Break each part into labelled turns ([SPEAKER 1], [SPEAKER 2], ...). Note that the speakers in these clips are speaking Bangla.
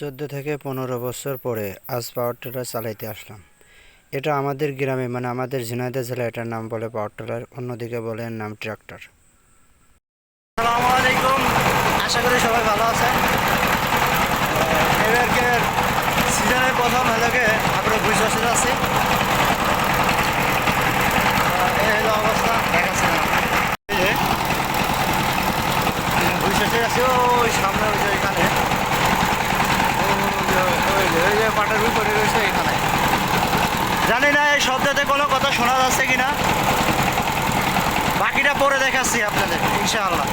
[SPEAKER 1] চোদ্দ থেকে পনেরো বছর পরে আজ পাওয়ার টিলার চালাইতে আসলাম। এটা আমাদের গ্রামে মানে আমাদের ঝিনাইদহ জেলা এটার নাম বলে পাওয়ার টিলার অন্যদিকে বলে এর নাম ট্রাক্টর আসসালামু আলাইকুম আশা করি সবাই ভালো আছেন। এবারকে সিজনের প্রথম হলোকে আমরা বুঝ আছি। এই হলো অবস্থা। দেখাচ্ছে। না বুঝ আছে ওই সামনে ওই যে এখানে ওই যে ওই যে পাটের উপরে রয়েছে এখানে। জানি না, এই শব্দতে কোনো কথা শোনা যাচ্ছে কিনা। বাকিটা পরে দেখাচ্ছি আপনাদের, ইনশাআল্লাহ।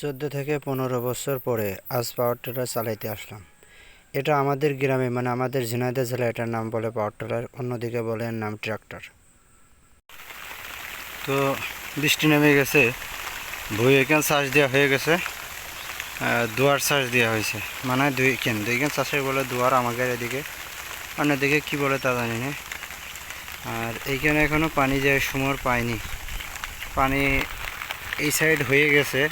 [SPEAKER 1] চোদ্দ থেকে পনেরো বছর পরে আজ পাওয়ার টেলার চালাইতে আসলাম। এটা আমাদের গ্রামে মানে আমাদের ঝিনাইদহ জেলা এটার নাম বলে পাওয়ার টিলার অন্যদিকে বলে এর নাম ট্রাক্টর তো বৃষ্টি নেমে গেছে, ভুই এখান চাষ দেওয়া হয়ে গেছে দুয়ার চাষ দেওয়া হয়েছে। মানে দুই কেন দুই কেন চাষের বলে দুয়ার আমাদের এদিকে, অন্যদিকে কি বলে তা জানি না। আর এইখানে এখনও পানি যায় সময় পাইনি, পানি এই সাইড হয়ে গেছে।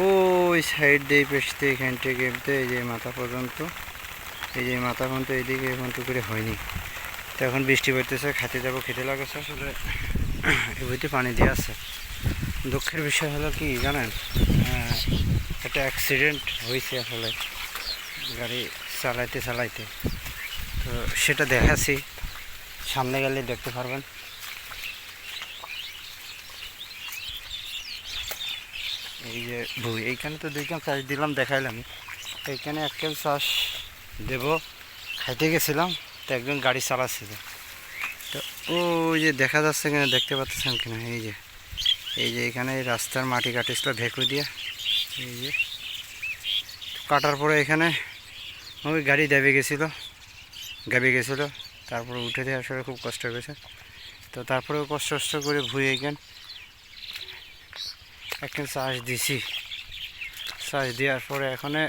[SPEAKER 1] ওই সাইড দিয়ে পেছতে এখান থেকে এই যে মাথা পর্যন্ত, এই যে মাথা পর্যন্ত এইদিকে এখন করে হয়নি। তো এখন বৃষ্টি পড়তেছে, খেতে যাব, খেতে লাগেছে আসলে। এই বইতে পানি দিয়ে আছে। দুঃখের বিষয় হলো কি জানেন একটা অ্যাক্সিডেন্ট হয়েছে আসলে গাড়ি চালাইতে চালাইতে। তো সেটা দেখাচ্ছি, সামনে গেলে দেখতে পারবেন। এই যে ভুই, এইখানে তো দুই চাষ দিলাম, দেখাইলাম। এইখানে এক কান চাষ দেব। খাইতে গেছিলাম, তো একজন গাড়ি চালাচ্ছিল তো ওই যে দেখা যাচ্ছে কিনা, দেখতে পাচ্ছেন কিনা, এই যে। এই যে এখানে রাস্তার মাটি কাটিছিল ভেকু দিয়ে। এই যে। কাটার পরে এখানে ওই গাড়ি দেবে গেছিল, গাবে গেছিল। তারপরে উঠে দিয়ে আসলে খুব কষ্ট হয়েছে। তো তারপরেও কষ্ট কষ্ট করে ভুই এখান চাষ দিছি। চাষ দেওয়ার পরে এখানে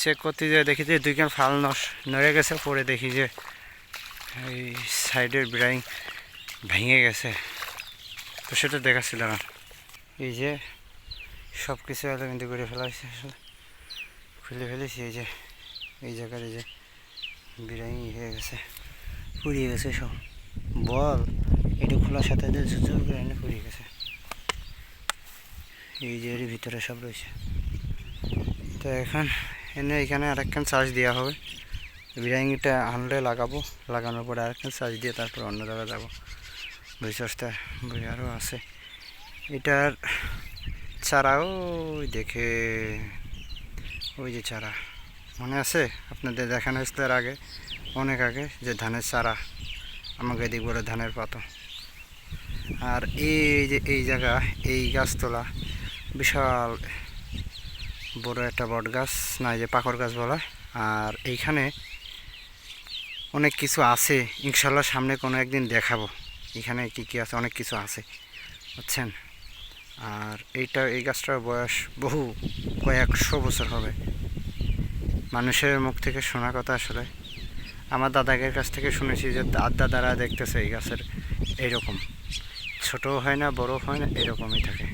[SPEAKER 1] চেক করতে যে দেখি যে দুই দুইখান ফাল নড়ে গেছে, পরে দেখি যে এই সাইডের ব্রাইং ভেঙে গেছে। তো সেটা দেখাচ্ছিল না এই যে সব কিছু কিন্তু করে ফেলাইছে আসলে। খুলে ফেলেছি, এই যে, এই জায়গার এই যে বিরাই হয়ে গেছে, পুড়িয়ে গেছে সব। বল, এটা খোলার সাথে ঝুঝুর করে এনে পুড়িয়ে গেছে। এই যে এর ভিতরে সব রয়েছে। তো এখন এনে এখানে আরেকখান চার্জ দেওয়া হবে। বিরিয়ানিটা আনলে লাগাবো, লাগানোর পরে আরেকখান চার্জ দিয়ে তারপর অন্য জায়গায় যাব। বই চার্জটা বই আরও আছে। এটার ওই দেখে, ওই যে চারা, মনে আছে? আপনাদের দেখানো হয়েছিল আগে, অনেক আগে, যে ধানের চারা, আমাকে এদিক বলে ধানের পাতা। আর এই যে, এই জায়গা, এই গাছতলা বিশাল বড় একটা বট গাছ, না যে পাকড় গাছ বলা আর এইখানে অনেক কিছু আছে। ইনশাল্লাহ সামনে কোনো একদিন দেখাবো। এখানে কি কি আছে? অনেক কিছু আছে। বুঝছেন? আর এইটা, এই গাছটার বয়স বহু, কয়েকশো বছর হবে। মানুষের মুখ থেকে শোনা কথা আসলে। আমার দাদাগের কাছ থেকে শুনেছি যে দাদ দাদারা দেখতেছে এই গাছের এইরকম ছোটও হয় না বড় হয় না, এরকমই থাকে।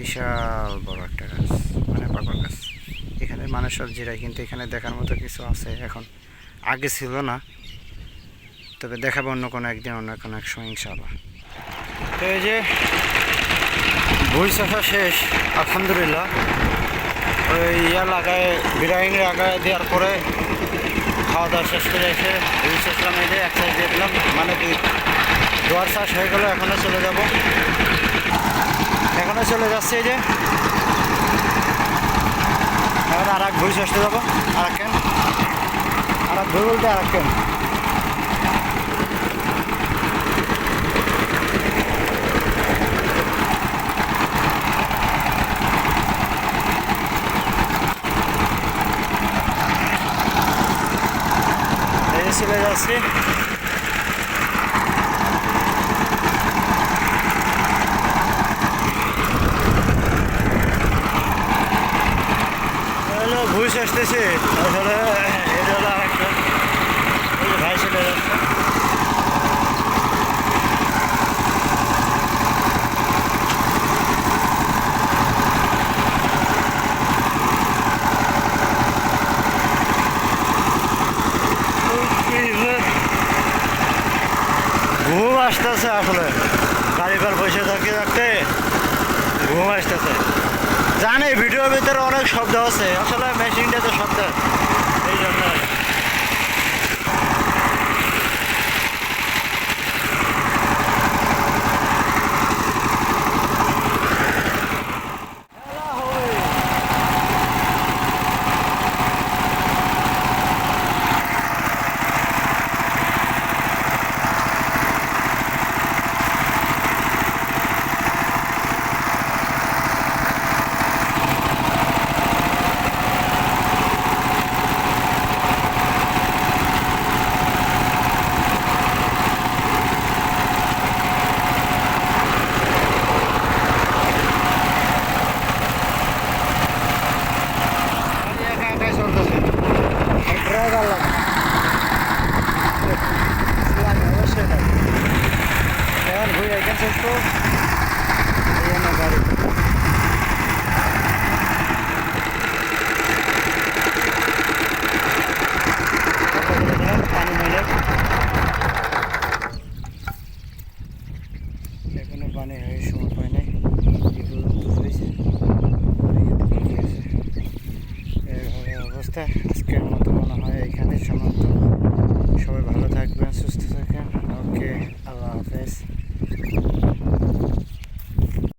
[SPEAKER 1] বিশাল বড় একটা গাছ মানে পাকড় গাছ। এখানে মানুষ সব জিরায় কিন্তু এখানে দেখার মতো কিছু আছে এখন। আগে ছিল না, তবে দেখাবো অন্য কোনো একদিন, অন্য কোনো এক সময়, ইনশাআল্লাহ। তো এই যে বই চাষা শেষ, আলহামদুলিল্লাহ। ওই ইয়া লাগায় বিরিয়ানি লাগায় দেওয়ার পরে খাওয়া দাওয়া শেষ করে এসে বই চাষলাম এই যে এক দিয়ে দিলাম। মানে দুই দোয়ার চাষ হয়ে গেলো, এখনও চলে যাব। এখনও চলে যাচ্ছে এই যে। এখন আর এক ভুই চাষতে যাব। আর এক আর এক ভুই বলতে আর এক এই চলে যাচ্ছি হলো ঘুষ আসতেছে। আসলে ঘুম আসতেছে আসলে। গাড়ি ঘর বসে থাকতে থাকতে ঘুম আসতেছে। জানে ভিডিওর ভিতরে অনেক শব্দ আছে। আসলে মেশিনটা তো শব্দ таке